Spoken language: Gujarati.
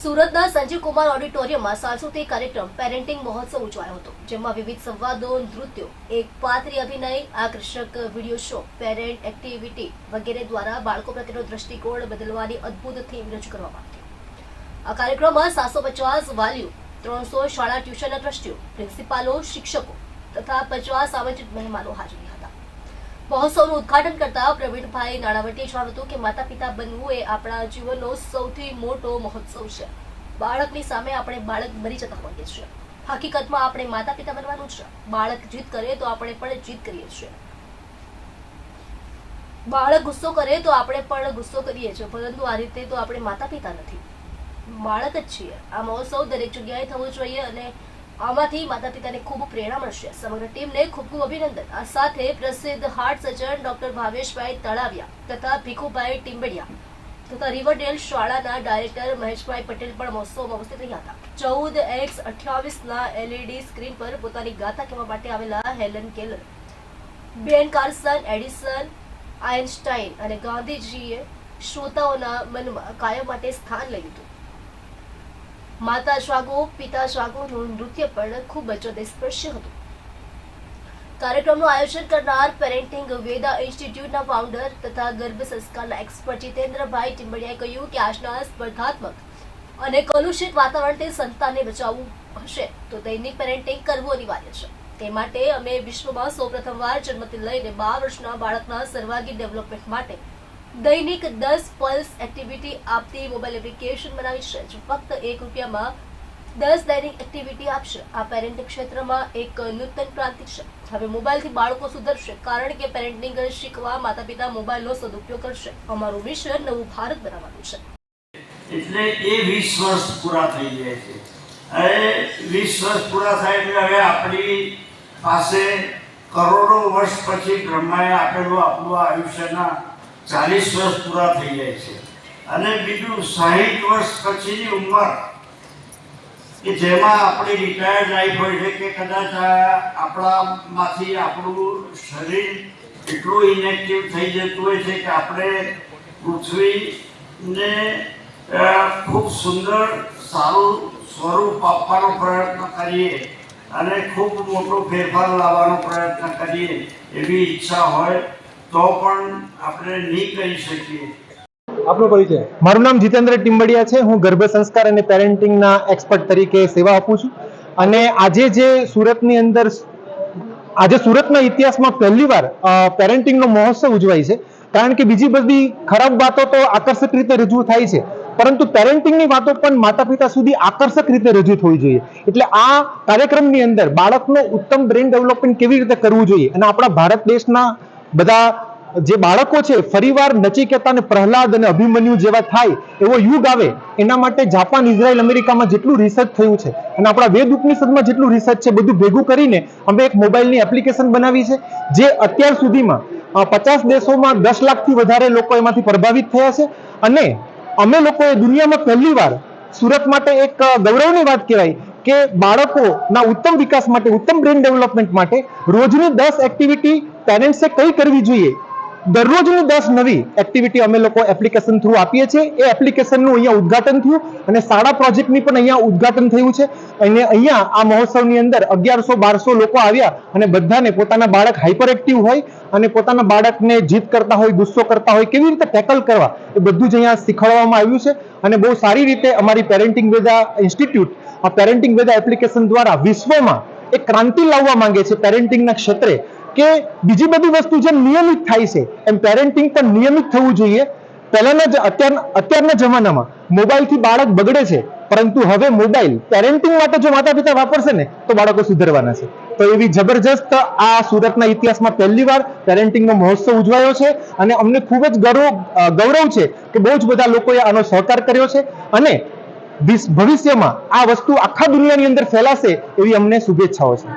સુરતના સંજીવ કુમાર ઓડિટોરિયમમાં સાંસ્કૃતિક કાર્યક્રમ પેરેન્ટિંગ મહોત્સવ ઉજવાયો હતો, જેમાં વિવિધ સંવાદો, નૃત્યો, એક પાત્રી અભિનય, આકર્ષક વીડિયો શો, પેરેન્ટ એક્ટિવિટી વગેરે દ્વારા બાળકો પ્રત્યેનો દ્રષ્ટિકોણ બદલવાની અદ્ભુત થીમ રજૂ કરવામાં આવી આ કાર્યક્રમમાં સાતસો પચાસ વાલીઓ, ત્રણસો શાળા ટ્યુશનના ટ્રસ્ટીઓ, પ્રિન્સિપાલો, શિક્ષકો તથા પચાસ આમંત્રિત મહેમાનો હાજર રહ્યા મહોત્સવનું ઉદઘાટન કરતા પ્રવીણભાઈ નાણાવટીએ જણાવ્યું હતું કે માતા પિતા બનવું એ આપણા જીવનનો સૌથી મોટો મહોત્સવ છે. બાળકની સામે આપણે બાળક મરી જતા હોઈએ છીએ. હકીકતમાં આપણે માતા પિતા બનવાનું છે. બાળક જીત કરે તો આપણે પણ જીત કરીએ છીએ. બાળક ગુસ્સો કરે તો આપણે પણ ગુસ્સો કરીએ છીએ. પરંતુ આ રીતે તો આપણે માતા પિતા નથી. બાળક જ છીએ. આ મહોત્સવ દરેક જગ્યાએ થવો જોઈએ અને આમાંથી માતા પિતાને ખૂબ પ્રેરણા મળશે. સમગ્ર ટીમને ખૂબ ખૂબ અભિનંદન. આ સાથે પ્રસિદ્ધ હાર્ટ સર્જન ડોક્ટર ભાવેશભાઈ તળાવિયા તથા ભીખુભાઈ ટીમ્બડિયા તથા રિવરડેલ શાળાના ડાયરેક્ટર મહેશભાઈ પટેલ પણ મહોત્સવમાં ઉપસ્થિત રહ્યા હતા. ચૌદ એક્સ અઠ્યાવીસના એલઈડી સ્ક્રીન પર પોતાની ગાથા કહેવા માટે આવેલા હેલન કેલર, બેન કાર્સન, એડિસન આઇન્સ્ટાઈન અને ગાંધીજીએ શ્રોતાઓના મનમાં કાયમ માટે સ્થાન લઈ લીધું. માતા જાગો પિતા જાગોનું નૃત્ય પણ ખૂબ જ હૃદયસ્પર્શી હતું. કાર્યક્રમનું આયોજન કરનાર પેરેન્ટિંગ વેદા ઇન્સ્ટિટ્યૂટના ફાઉન્ડર તથા ગર્ભ સંસ્કારના એક્સપર્ટ જીતેન્દ્રભાઈ ટીમ્બડિયાએ કહ્યું કે આજના સ્પર્ધાત્મક અને કલુષિત વાતાવરણથી સંતાનને બચાવવું હશે. તો દૈનિક પેરેન્ટિંગ કરવું અનિવાર્ય છે. તે માટે અમે વિશ્વમાં સૌપ્રથમવાર જન્મથી લઈને બાર વર્ષના બાળકના સર્વાંગી ડેવલપમેન્ટ માટે દૈનિક દસ પલ્સ એક્ટિવિટી આપતી મોબાઈલ એપ્લિકેશન બનાવી છે, જે ફક્ત એક રૂપિયામાં દસ દૈનિક એક્ટિવિટી આપશે. આ પેરેન્ટિંગ ક્ષેત્રમાં એક નૂતન ક્રાંતિ છે. હવે મોબાઈલથી બાળકો સુધરશે, કારણ કે પેરેન્ટિંગ શીખવા માતા પિતા મોબાઈલનો સદુપયોગ કરશે. અમારું મિશન નવું ભારત બનાવવાનું છે. એટલે એ વીસ વર્ષ પૂરા થઈ જાય છે. હવે વીસ વર્ષ પૂરા થાય એટલે હવે આપણી પાસે કરોડો વર્ષ પછી બ્રહ્માએ આપેલું આપણું આયુષ્યના ચાલીસ વર્ષ પૂરા થઈ જાય છે. અને બીજું સાહીઠ વર્ષ પછીની ઉંમર, કે જેમાં આપણી રિટાયર્ડ લાઈફ હોય છે, કે કદાચ આપણામાંથી આપણું શરીર એટલું ઇનેક્ટિવ થઈ જતું હોય છે કે આપણે પૃથ્વીને ખૂબ સુંદર, સારું સ્વરૂપ આપવાનો પ્રયત્ન કરીએ અને ખૂબ મોટો ફેરફાર લાવવાનો પ્રયત્ન કરીએ એવી ઈચ્છા હોય તો પણ આપણે નહીં કહી શકીએ. આપનો પરિચય. મારું નામ જીતેન્દ્ર ટિમ્બડિયા છે. હું ગર્ભ સંસ્કાર અને પેરેન્ટિંગના એક્સપર્ટ તરીકે સેવા આપું છું. અને આજે જે સુરતની અંદર આજે સુરતના ઇતિહાસમાં પહેલીવાર પેરેન્ટિંગનો મહોત્સવ ઉજવાય છે. કારણ કે બીજી બધી ખરાબ વાતો તો આકર્ષક રીતે રજૂ થાય છે. પરંતુ પેરેન્ટિંગની વાતો પણ માતા પિતા સુધી આકર્ષક રીતે રજૂ થવી જોઈએ. એટલે આ કાર્યક્રમની અંદર બાળકનો ઉત્તમ બ્રેન ડેવલપમેન્ટ કેવી રીતે કરવું જોઈએ? અને આપણા ભારત દેશના બધા જે બાળકો છે, ફરીવાર નચિકેતા અને પ્રહલાદ અને અભિમન્યુ જેવા થાય એવો યુગ આવે, એના માટે જાપાન, ઇઝરાયલ, અમેરિકામાં જેટલું રિસર્ચ થયું છે અને આપણા વેદ ઉપનિષદમાં જેટલું રિસર્ચ છે, બધું ભેગું કરીને અમે એક મોબાઈલની એપ્લિકેશન બનાવી છે, જે અત્યાર સુધીમાં પચાસ દેશોમાં દસ લાખથી વધારે લોકો એમાંથી પ્રભાવિત થયા છે અને અમે લોકોએ દુનિયામાં પહેલીવાર સુરત માટે એક ગૌરવની વાત કહેવાય કે બાળકોના ઉત્તમ વિકાસ માટે, ઉત્તમ બ્રેન ડેવલપમેન્ટ માટે રોજની દસ એક્ટિવિટી પેરેન્ટ્સે કઈ કરવી જોઈએ દરરોજની દસ નવી એક્ટિવિટી અમે લોકો એપ્લિકેશન થ્રુ આપીએ છીએ એ એપ્લિકેશનનું અહીંયા ઉદ્ઘાટન થયું અને શાળા પ્રોજેક્ટની પણ અહીંયા ઉદઘાટન થયું છે અને અહીંયા આ મહોત્સવની અંદર અગિયારસો બારસો લોકો આવ્યા અને બધાને પોતાના બાળક હાઇપર એક્ટિવ હોય અને પોતાના બાળકને જીત કરતા હોય, ગુસ્સો કરતા હોય, કેવી રીતે ટેકલ કરવા, એ બધું જ અહીંયા શીખવાડવામાં આવ્યું છે અને બહુ સારી રીતે અમારી પેરેન્ટિંગ વેદા ઇન્સ્ટિટ્યૂટ આ પેરેન્ટિંગ વેદા એપ્લિકેશન દ્વારા વિશ્વમાં એક ક્રાંતિ લાવવા માંગે છે પેરેન્ટિંગના ક્ષેત્રે. કે બીજી બધી વસ્તુ જેમ નિયમિત થાય છે, એમ પેરેન્ટિંગ પણ નિયમિત થવું જોઈએ. પહેલાના જ અત્યાર, અત્યારના જમાનામાં મોબાઈલથી બાળક બગડે છે, પરંતુ હવે મોબાઈલ પેરેન્ટિંગ માટે જો માતા પિતા વાપરશે ને, તો બાળકો સુધરવાના છે. તો એવી જબરજસ્ત આ સુરતના ઇતિહાસમાં પહેલીવાર પેરેન્ટિંગનો મહોત્સવ ઉજવાયો છે અને અમને ખૂબ જ ગૌરવ ગૌરવ છે કે બહુ જ બધા લોકોએ આનો સહકાર કર્યો છે અને ભવિષ્યમાં આ વસ્તુ આખા દુનિયાની અંદર ફેલાશે એવી અમને શુભેચ્છાઓ છે.